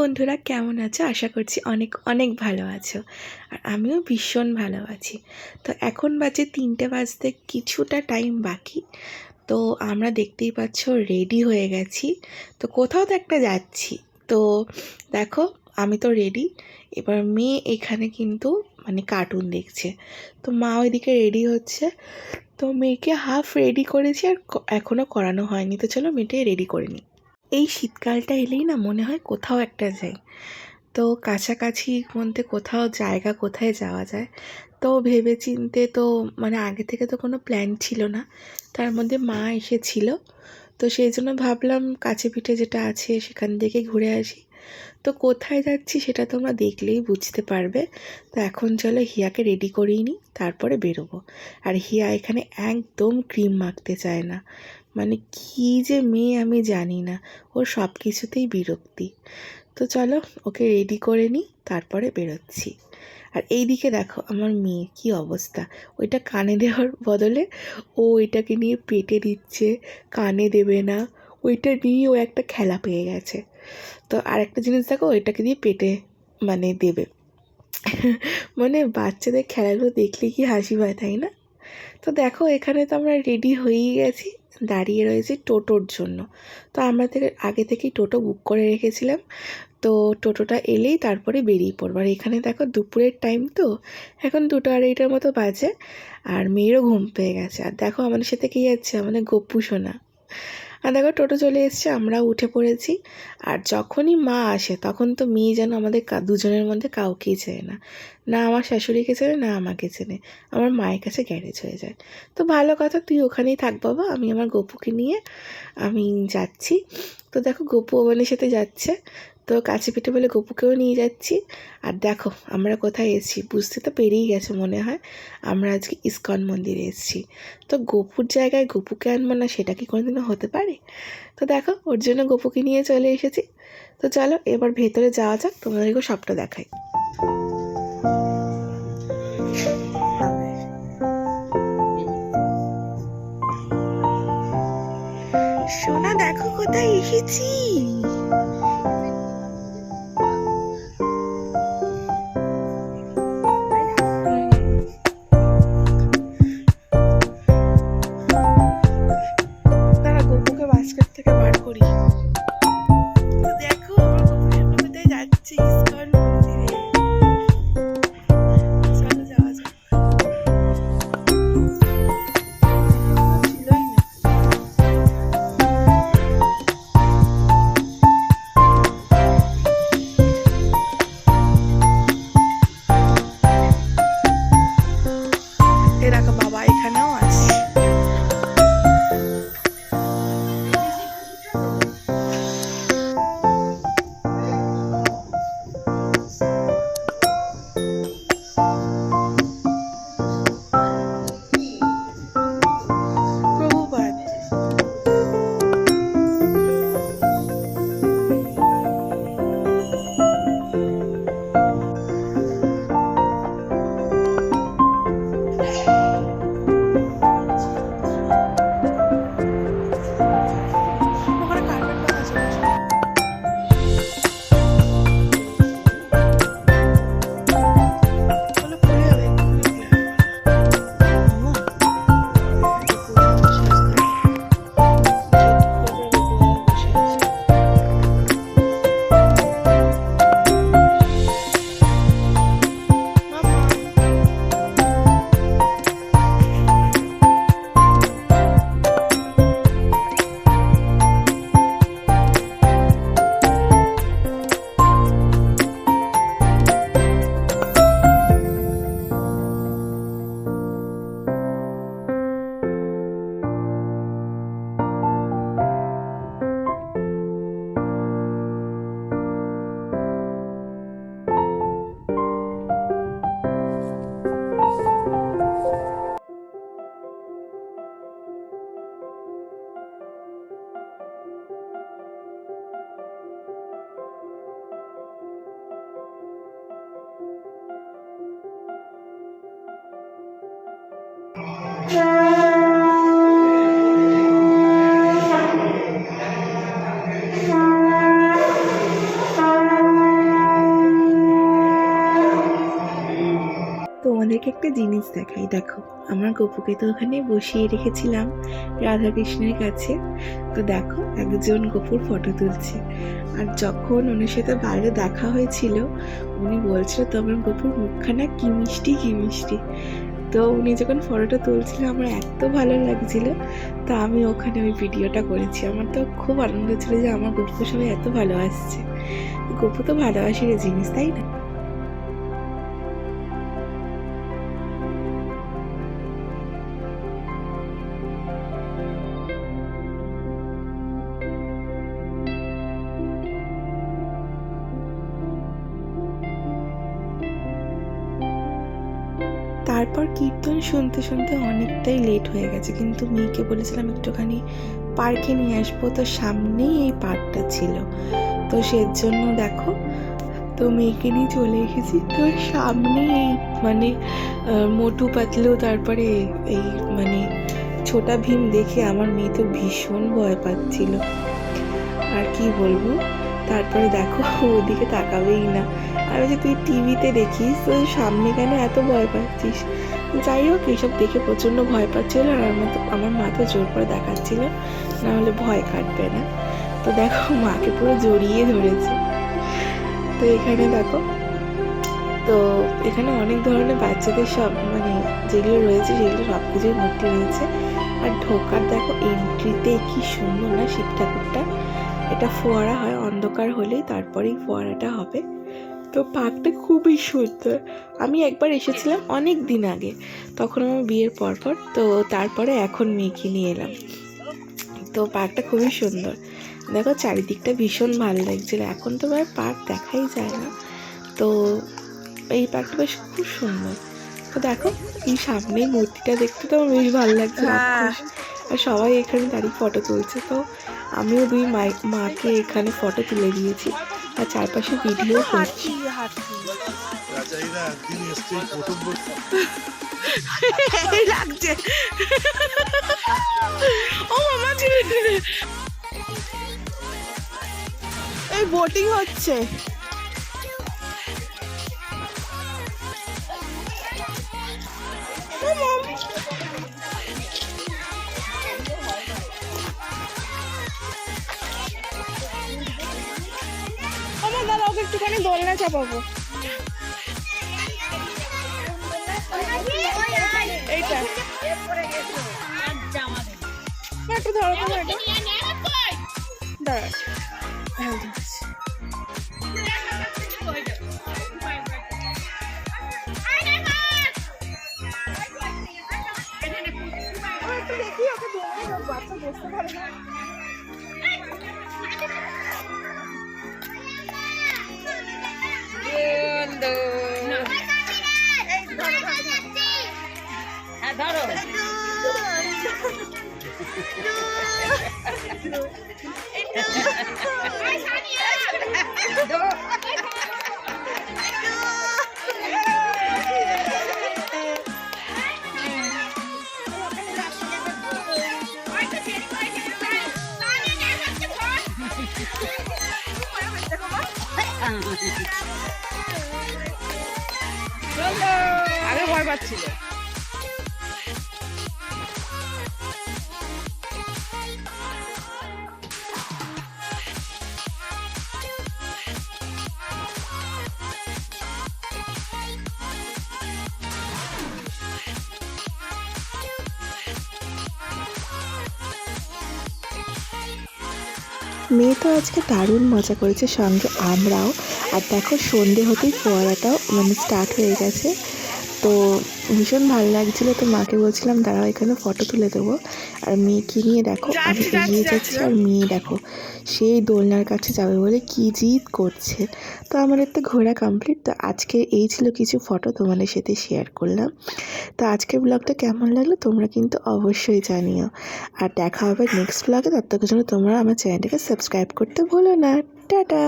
বন্ধুরা, কেমন আছো? আশা করছি অনেক অনেক ভালো আছো। আর আমিও ভীষণ ভালো আছি। তো এখন বাজে তিনটে বাজতে কিছুটা টাইম বাকি। তো আমরা দেখতেই পাচ্ছ রেডি হয়ে গেছি। তো কোথাও তো একটা যাচ্ছি। তো দেখো, আমি তো রেডি এবার মেয়ে এখানে কিন্তু মানে কার্টুন দেখছে। তো মা ওইদিকে রেডি হচ্ছে। তো মেয়েকে হাফ রেডি করেছি আর এখনও করানো হয়নি। তো চলো মেয়েটাই রেডি করে নিই। এই শীতকালটা এলেই না মনে হয় কোথাও একটা যাই। তো কাছাকাছি মধ্যে কোথাও জায়গা কোথায় যাওয়া যায়। তো ভেবে চিনতে তো মানে আগে থেকে তো কোনো প্ল্যান ছিল না। তার মধ্যে মা এসেছিল। তো সেই জন্য ভাবলাম কাছে পিঠে যেটা আছে সেখান থেকে ঘুরে আসি। তো কোথায় যাচ্ছি সেটা তোমরা দেখলেই বুঝতে পারবে। তো এখন চলো হিয়াকে রেডি করিয়ে নিই, তারপরে বেরোবো। আর হিয়া এখানে একদম ক্রিম মাখতে চায় না। মানে কী যে মেয়ে আমি জানি না। ওর সব কিছুতেই বিরক্তি। তো চলো ওকে রেডি করে নিই, তারপরে বেরোচ্ছি। আর এই দিকে দেখো আমার মেয়ে কি অবস্থা। ওইটা কানে দেওয়ার বদলে ও ওইটাকে নিয়ে পেটে দিচ্ছে, কানে দেবে না। ওইটা নিয়ে ও একটা খেলা পেয়ে গেছে। তো আর একটা জিনিস দেখো, ওইটাকে দিয়ে পেটে মানে দেবে। মানে বাচ্চাদের খেলাগুলো দেখলে কি হাসি পায়, তাই না? তো দেখো এখানে তো আমরা রেডি হয়েই গেছি। দাঁড়িয়ে রয়েছি টোটোর জন্য। তো আমরা থেকে, আগে থেকেই টোটো বুক করে রেখেছিলাম। তো টোটোটা এলেই তারপরে বেরিয়ে পড়ব। আর এখানে দেখো দুপুরের টাইম তো, এখন দুটো আড়াইটার মতো বাজে। আর মেয়েরও ঘুম পেয়ে গেছে। আর দেখো আমাদের সাথে কী যাচ্ছে? আমাদের গপ্পু সোনা। আর দেখো টোটো চলে এসছে আমরা উঠে পড়েছি। আর যখনই মা আসে, তখন তো মেয়ে যেন আমাদের দুজনের মধ্যে কাউকেই চেনে না। না আমার শাশুড়িকে চেনে, না আমাকে চেনে। আমার মায়ের কাছে গ্যারেজ হয়ে যায়। তো ভালো কথা, তুই ওখানেই থাক বাবা, আমি আমার গপুকে নিয়ে আমি যাচ্ছি। তো দেখো গপু ওবানের সাথে যাচ্ছে। তো কাছে পিঠে বলে, গপুকেও নিয়ে যাচ্ছি। আর দেখো, আমরা কোথায় এসেছি, বুঝতে তো পেরিয়ে গেছে মনে হয়। আমরা আজকে ইস্কন মন্দিরে এসেছি। তো গপুর জায়গায় গপুকে আনব না, সেটা কি কোনোদিনও হতে পারে? তো দেখো, ওর জন্য গপুকে নিয়ে চলে এসেছি। তো চলো, এবার ভেতরে যাওয়া যাক, তোমাদেরকেও সবটা দেখাই। সোনা, দেখো কোথায় এসেছি। গপুকে বাস্কেট থেকে তোমাদেরকে একটা জিনিস দেখাই, দেখো। আমার গপুকে তো ওখানে বসিয়ে রেখেছিলাম রাধাকৃষ্ণের কাছে। তো দেখো, একজন গপুর ফটো তুলছে। আর যখন ওনার সাথে বাইরে দেখা হয়েছিল, উনি বলছিল, তোমার গপুর মুখখানা কি মিষ্টি কি মিষ্টি? তো উনি যখন ফটোটা তুলছিল, আমার এত ভালো লাগছিল, তা আমি ওখানে ওই ভিডিওটা করেছি। আমার তো খুব আনন্দ ছিল যে আমার গপু সবাই এত ভালো আসছে। গপু তো ভালোবাসির জিনিস, তাই না? তারপর কীর্তন শুনতে শুনতে অনেকটাই লেট হয়ে গেছে। কিন্তু মেয়েকে বলেছিলাম একটুখানি পার্কে নিয়ে আসব। তো সামনেই এই পার্কটা ছিল। তো সেজন্য দেখো, তো মেয়েকে নিয়ে চলে এসেছি। তো সামনে এই মানে মোটু পাতলু, তারপরে এই মানে ছোটা ভীম দেখে আমার মেয়ে তো ভীষণ ভয় পাচ্ছিল। আর কি বলব? তারপরে দেখো, ওদিকে তাকাবেই না। আমি যে তুই টিভিতে দেখিস, তো সামনে কেন এত ভয় পাচ্ছিস? যাই হোক এইসব দেখে প্রচণ্ড ভয় পাচ্ছিল আর আমার আমার মা তো জোর করে দেখাচ্ছিল, না হলে ভয় কাটবে না। তো দেখো, মাকে পুরো জড়িয়ে ধরেছে। তো এখানে দেখো, তো এখানে অনেক ধরনের বাচ্চাদের সব মানে যেগুলো রয়েছে, সেগুলো সব কিছুই মূর্তি রয়েছে। আর ঢোকার দেখো এন্ট্রিতে কি সুন্দর না শিব ঠাকুরটা। এটা ফোয়ারা হয় অন্ধকার হলেই তারপরেই ফোয়ারাটা হবে। তো পার্কটা খুবই সুন্দর। আমি একবার এসেছিলাম অনেক দিন আগে তখন আমার বিয়ের পর পর তো তারপরে এখন মেয়েকে নিয়ে এলাম। তো পার্কটা খুবই সুন্দর। দেখো চারিদিকটা ভীষণ ভালো লাগছিল এখন তো আর পার্ক দেখাই যায় না। তো এই পার্কটা বেশ খুব সুন্দর। তো দেখো এই সামনেই মূর্তিটা দেখতে তো আমার বেশ ভালো লাগছে আর সবাই এখানে দাঁড়িয়ে ফটো তুলছে তো আমিও দুই মাকে এখানে ফটো তুলে দিয়েছি আর চারপাশে ভিডিও করছি। লাগছে। ও মামা এই বোটিং হচ্ছে। একটুখানি দোলনা চাপাবো। এইটা। একটু এটা। দাঁড়া। হ্যাঁ, বসতে পারে না। পাচ্ছিল। মেয়ে তো আজকে দারুণ মজা করেছে, সঙ্গে আমরাও। আর দেখো সন্ধে হতেই ফোয়ারাটাও মানে স্টার্ট হয়ে গেছে। তো ভীষণ ভালো লাগছিল। তো মাকে বলছিলাম দাঁড়াও এখানে ফটো তুলে দেবো। আর মেয়েকে নিয়ে দেখো আমি এগিয়ে যাচ্ছি, আর মেয়ে দেখো সেই দোলনার কাছে যাবে বলে কি জিদ করছে। তো আমাদের তো ঘোরা কমপ্লিট তো আজকে এই ছিল কিছু ফটো তোমাদের সাথে শেয়ার করলাম। তো আজকের ব্লগটা কেমন লাগল তোমরা কিন্তু অবশ্যই জানিও। আর দেখা হবে নেক্সট ব্লগে ততক্ষণ জন্য তোমরা আমার চ্যানেলটাকে সাবস্ক্রাইব করতে ভুলো না। টাটা!